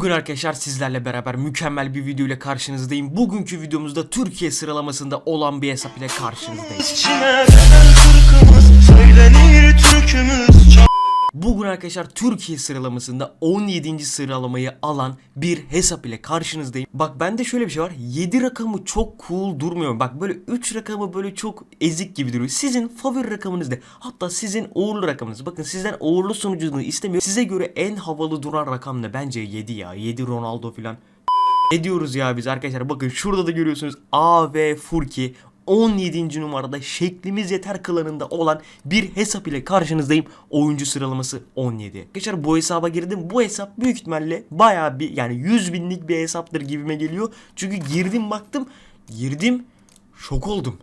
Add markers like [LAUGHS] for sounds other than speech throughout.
Bugün arkadaşlar sizlerle beraber mükemmel bir video ile karşınızdayım. Bugünkü videomuzda Türkiye sıralamasında olan bir hesap ile karşınızdayım. Bugün arkadaşlar Türkiye sıralamasında 17. sıralamayı alan bir hesap ile karşınızdayım. Bak bende şöyle bir şey var. 7 rakamı çok cool durmuyor. Bak böyle 3 rakamı böyle çok ezik gibi duruyor. Sizin favori rakamınız ne? Hatta sizin uğurlu rakamınız. Bakın sizden uğurlu sonucunu istemiyor. Size göre en havalı duran rakam ne? Bence 7 ya. 7 Ronaldo falan. Ne diyoruz ya biz arkadaşlar bakın şurada da görüyorsunuz A ve Furki 17. numarada şeklimiz yeter klanında olan bir hesap ile karşınızdayım. Oyuncu sıralaması 17. Arkadaşlar bu hesaba girdim. Bu hesap büyük ihtimalle baya bir yani 100 binlik bir hesaptır gibime geliyor. Çünkü girdim baktım. Girdim şok oldum.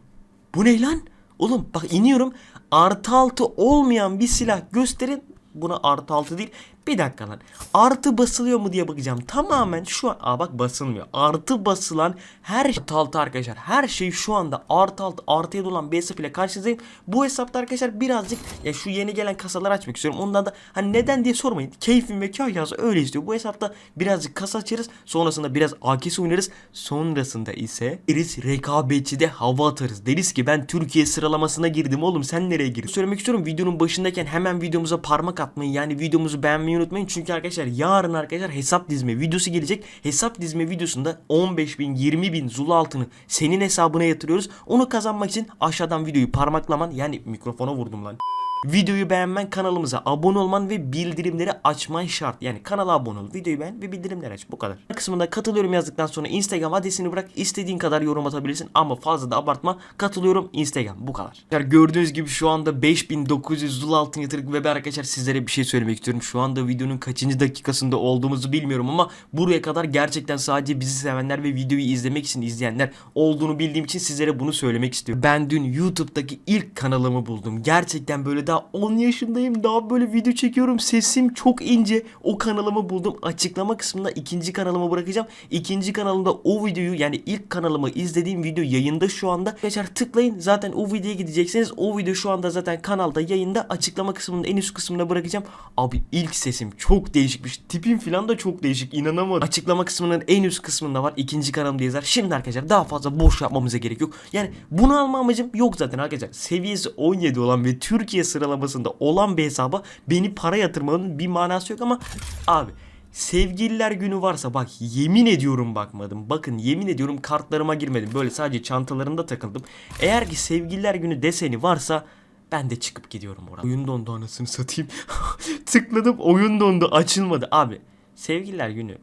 Bu ne lan? Oğlum bak iniyorum. Artı altı olmayan bir silah gösterin. Buna artı altı değil. Bir dakika lan. Artı basılıyor mu diye bakacağım. Tamamen şu an... Aa bak basılmıyor. Artı basılan her şey... Altı arkadaşlar. Her şey şu anda artı altı artıya dolan bir hesap ile karşınızdayım. Bu hesapta arkadaşlar birazcık... Ya şu yeni gelen kasaları açmak istiyorum. Ondan da hani neden diye sormayın. Keyfim ve kahyası öyle istiyor. Bu hesapta birazcık kasa açarız. Sonrasında biraz AKS oynarız. Sonrasında ise deriz rekabetçide hava atarız. Deriz ki ben Türkiye sıralamasına girdim oğlum sen nereye girdin? Söylemek istiyorum videonun başındayken hemen videomuza parmak atmayı yani videomuzu beğenmeyi unutmayın. Çünkü arkadaşlar yarın arkadaşlar hesap dizme videosu gelecek. Hesap dizme videosunda 15 bin 20 bin zulu altını senin hesabına yatırıyoruz. Onu kazanmak için aşağıdan videoyu parmaklaman yani mikrofona vurdum lan. Videoyu beğenmen, kanalımıza abone olman ve bildirimleri açman şart. Yani kanala abone ol, videoyu beğen ve bildirimleri aç. Bu kadar. Kısmında katılıyorum yazdıktan sonra Instagram adresini bırak. istediğin kadar yorum atabilirsin ama fazla da abartma. Katılıyorum Instagram. Bu kadar. Arkadaşlar gördüğünüz gibi şu anda 5900 zul altın yatırdık ve arkadaşlar sizlere bir şey söylemek istiyorum. Şu anda videonun kaçıncı dakikasında olduğumuzu bilmiyorum ama buraya kadar gerçekten sadece bizi sevenler ve videoyu izlemek için izleyenler olduğunu bildiğim için sizlere bunu söylemek istiyorum. Ben dün YouTube'daki ilk kanalımı buldum. Gerçekten böyle daha 10 yaşındayım. Daha böyle video çekiyorum. Sesim çok ince. O kanalımı buldum. Açıklama kısmında ikinci kanalımı bırakacağım. İkinci kanalımda o videoyu yani ilk kanalımı izlediğim video yayında şu anda. Arkadaşlar tıklayın. Zaten o videoya gideceksiniz. O video şu anda zaten kanalda yayında. Açıklama kısmında en üst kısmına bırakacağım. Abi ilk sesim çok değişikmiş. Tipim falan da çok değişik. İnanamadım. Açıklama kısmının en üst kısmında var. İkinci kanalımda yazar. Şimdi arkadaşlar daha fazla boş yapmamıza gerek yok. Yani bunu alma amacım yok zaten arkadaşlar. Seviyesi 17 olan ve Türkiye sıralamasında olan bir hesaba beni para yatırmanın bir manası yok ama abi Sevgililer günü varsa bak yemin ediyorum bakmadım. Bakın yemin ediyorum kartlarıma girmedim. Böyle sadece çantalarında takıldım. Eğer ki sevgililer günü deseni varsa ben de çıkıp gidiyorum oraya. Oyun dondu anasını satayım. [LAUGHS] Tıkladım oyun dondu açılmadı. Abi sevgililer günü.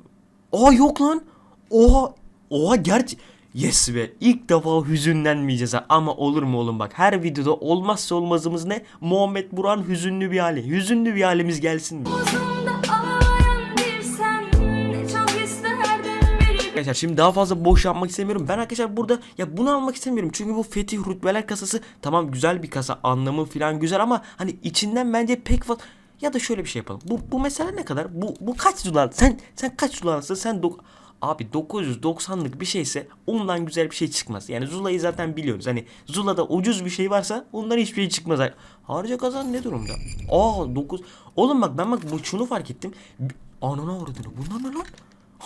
Aa yok lan. Oha. Oha gerçi. Yes be ilk defa hüzünlenmeyeceğiz ha. ama olur mu oğlum bak her videoda olmazsa olmazımız ne Muhammed Buran hüzünlü bir hali hüzünlü bir halimiz gelsin mi? Arkadaşlar şimdi daha fazla boş yapmak istemiyorum. Ben arkadaşlar burada ya bunu almak istemiyorum. Çünkü bu Fetih Rütbeler kasası tamam güzel bir kasa. Anlamı falan güzel ama hani içinden bence pek fazla ya da şöyle bir şey yapalım. Bu bu mesela ne kadar? Bu bu kaç dolar? Sen sen kaç dolarsın? Sen dok Abi 990'lık bir şeyse ondan güzel bir şey çıkmaz. Yani Zula'yı zaten biliyoruz. Hani Zula'da ucuz bir şey varsa ondan hiçbir şey çıkmaz. Harca kazan ne durumda? Aa 9. Oğlum bak ben bak bu şunu fark ettim. Anana uğradığını. Bunlar ne lan?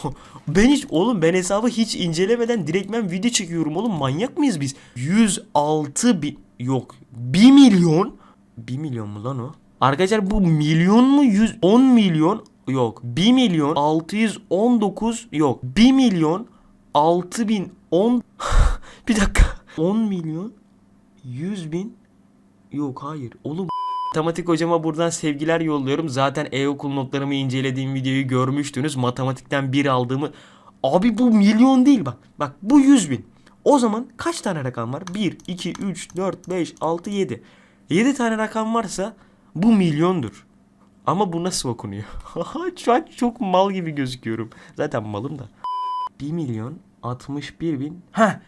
[LAUGHS] Ben hiç oğlum ben hesabı hiç incelemeden direktmen video çekiyorum oğlum manyak mıyız biz? 106 bin yok 1 milyon 1 milyon mu lan o? Arkadaşlar bu milyon mu 110 milyon yok 1 milyon 619 yok 1 milyon 6010 [LAUGHS] bir dakika 10 milyon 100 bin yok hayır oğlum Matematik hocama buradan sevgiler yolluyorum. Zaten e-okul notlarımı incelediğim videoyu görmüştünüz. Matematikten bir aldığımı. Abi bu milyon değil bak. Bak bu 100 bin. O zaman kaç tane rakam var? 1, 2, 3, 4, 5, 6, 7. 7 tane rakam varsa bu milyondur. Ama bu nasıl okunuyor? [LAUGHS] Şu an çok mal gibi gözüküyorum. Zaten malım da. 1 milyon 61 bin. Ha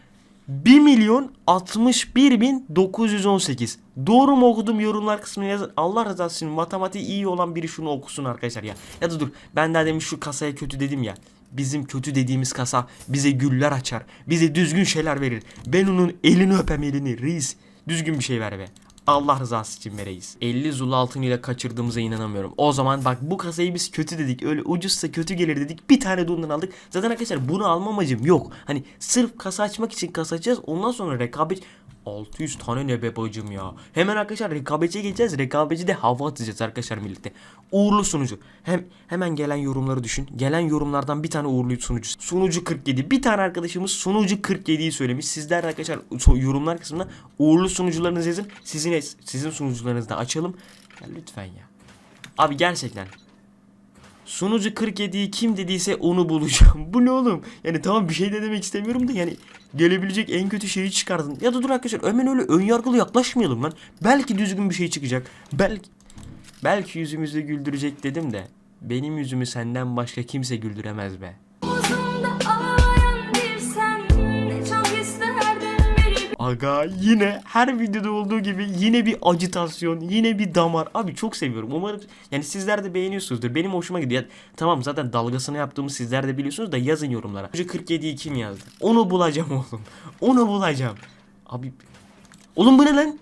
1 milyon 61 bin 918. Doğru mu okudum yorumlar kısmına yazın. Allah razı olsun matematiği iyi olan biri şunu okusun arkadaşlar ya. Ya da dur ben daha demin şu kasaya kötü dedim ya. Bizim kötü dediğimiz kasa bize güller açar. Bize düzgün şeyler verir. Ben onun elini öpem elini reis. Düzgün bir şey ver be. Allah rızası için vereyiz. 50 zul altın ile kaçırdığımıza inanamıyorum. O zaman bak bu kasayı biz kötü dedik. Öyle ucuzsa kötü gelir dedik. Bir tane de aldık. Zaten arkadaşlar bunu alma amacım yok. Hani sırf kasa açmak için kasa açacağız. Ondan sonra rekabet 600 tane ne be bacım ya. Hemen arkadaşlar rekabetçiye geçeceğiz. Rekabetçi de hava atacağız arkadaşlar birlikte. Uğurlu sunucu. Hem hemen gelen yorumları düşün. Gelen yorumlardan bir tane uğurlu sunucu. Sunucu 47. Bir tane arkadaşımız sunucu 47'yi söylemiş. Sizler arkadaşlar yorumlar kısmına uğurlu sunucularınızı yazın. Sizin sizin sunucularınızı da açalım. Ya lütfen ya. Abi gerçekten Sunucu 47'yi kim dediyse onu bulacağım. [LAUGHS] Bu ne oğlum? Yani tamam bir şey de demek istemiyorum da yani gelebilecek en kötü şeyi çıkardın. Ya da dur arkadaşlar hemen öyle ön yargılı yaklaşmayalım lan. Belki düzgün bir şey çıkacak. Belki belki yüzümüzü güldürecek dedim de benim yüzümü senden başka kimse güldüremez be. Aga yine her videoda olduğu gibi yine bir acitasyon, yine bir damar. Abi çok seviyorum. Umarım yani sizler de beğeniyorsunuzdur. Benim hoşuma gidiyor. Ya, tamam zaten dalgasını yaptığımı sizler de biliyorsunuz da yazın yorumlara. Önce 47'yi kim yazdı? Onu bulacağım oğlum. Onu bulacağım. Abi Oğlum bu ne lan?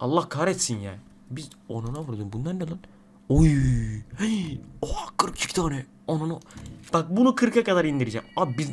Allah kahretsin ya. Biz onuna vurdum. Bunlar ne lan? Oy. Hey. [GASPS] Oha 42 tane. Onunu. Bak bunu 40'a kadar indireceğim. Abi biz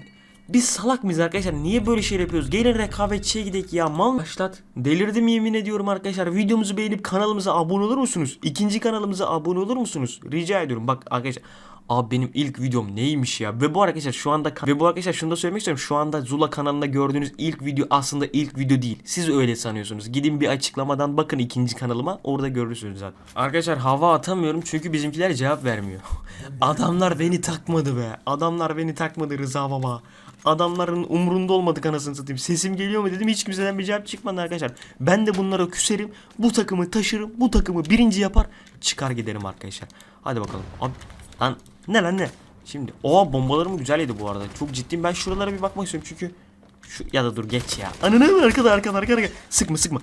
biz salak mıyız arkadaşlar? Niye böyle şey yapıyoruz? Gelin rekabetçiye gidelim ya. Mal başlat. Delirdim yemin ediyorum arkadaşlar. Videomuzu beğenip kanalımıza abone olur musunuz? İkinci kanalımıza abone olur musunuz? Rica ediyorum. Bak arkadaşlar. Abi benim ilk videom neymiş ya? Ve bu arkadaşlar şu anda ve bu arkadaşlar şunu da söylemek istiyorum. Şu anda Zula kanalında gördüğünüz ilk video aslında ilk video değil. Siz öyle sanıyorsunuz. Gidin bir açıklamadan bakın ikinci kanalıma. Orada görürsünüz zaten. Arkadaşlar hava atamıyorum çünkü bizimkiler cevap vermiyor. [LAUGHS] Adamlar beni takmadı be. Adamlar beni takmadı Rıza baba. Adamların umrunda olmadık anasını satayım. Sesim geliyor mu dedim hiç kimseden bir cevap çıkmadı arkadaşlar. Ben de bunlara küserim. Bu takımı taşırım. Bu takımı birinci yapar. Çıkar giderim arkadaşlar. Hadi bakalım. Abi, lan ne lan ne? Şimdi o bombalarım güzel yedi bu arada. Çok ciddiyim. Ben şuralara bir bakmak istiyorum çünkü şu ya da dur geç ya. Ananı arkada arkada arkada. arkada. Sıkma sıkma.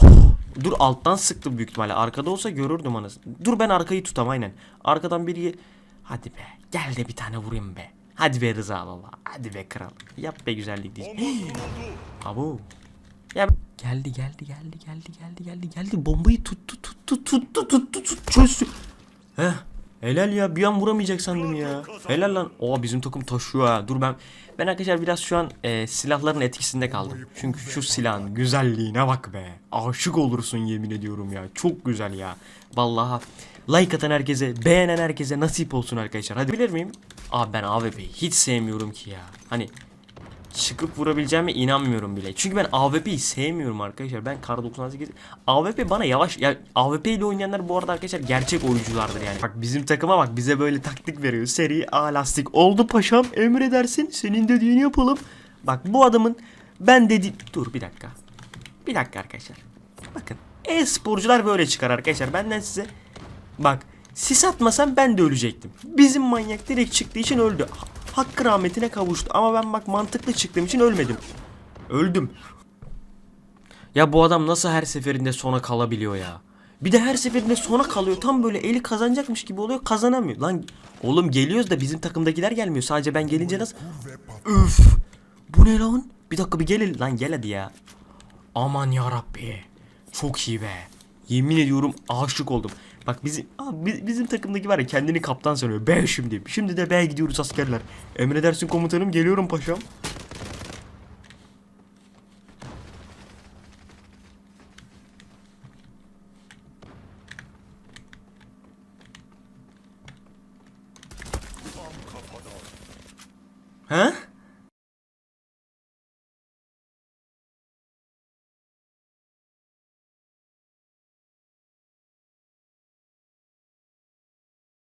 [SIGHS] Dur alttan sıktım büyük ihtimalle. Arkada olsa görürdüm anasını. Dur ben arkayı tutam aynen. Arkadan biri... Hadi be. Gel de bir tane vurayım be. Hadi be Rıza Allah. Hadi be kral. Yap be güzellik diyeceğim. Abo. Ya geldi geldi geldi geldi geldi geldi geldi. Bombayı tuttu tuttu tuttu tuttu tuttu çözdü. Heh. Helal ya bir an vuramayacak sandım ya. Helal lan. Oo bizim takım taşıyor ha. Dur ben ben arkadaşlar biraz şu an e, silahların etkisinde kaldım. Çünkü şu silahın güzelliğine bak be. Aşık olursun yemin ediyorum ya. Çok güzel ya. Vallahi like atan herkese, beğenen herkese nasip olsun arkadaşlar. Hadi bilir miyim? Abi ben AWP'yi hiç sevmiyorum ki ya. Hani çıkıp vurabileceğime inanmıyorum bile. Çünkü ben AWP'yi sevmiyorum arkadaşlar. Ben Kar 98 AWP bana yavaş ya AWP ile oynayanlar bu arada arkadaşlar gerçek oyunculardır yani. Bak bizim takıma bak bize böyle taktik veriyor. Seri A lastik. Oldu paşam emredersin. Senin dediğini yapalım. Bak bu adamın ben dedi dur bir dakika. Bir dakika arkadaşlar. Bakın e-sporcular böyle çıkar arkadaşlar. Benden size bak sis atmasam ben de ölecektim. Bizim manyak direkt çıktığı için öldü. Ha- Hakkı rahmetine kavuştu. Ama ben bak mantıklı çıktığım için ölmedim. Öldüm. Ya bu adam nasıl her seferinde sona kalabiliyor ya? Bir de her seferinde sona kalıyor. Tam böyle eli kazanacakmış gibi oluyor. Kazanamıyor. Lan oğlum geliyoruz da bizim takımdakiler gelmiyor. Sadece ben gelince nasıl? Üf. Bu ne lan? Bir dakika bir gel lan gel hadi ya. Aman ya Rabbi. Çok iyi be. Yemin ediyorum aşık oldum. Bak bizim abi bi- bizim takımdaki var ya kendini kaptan sanıyor. B şimdi. Şimdi de B gidiyoruz askerler. Emredersin komutanım geliyorum paşam. Ha?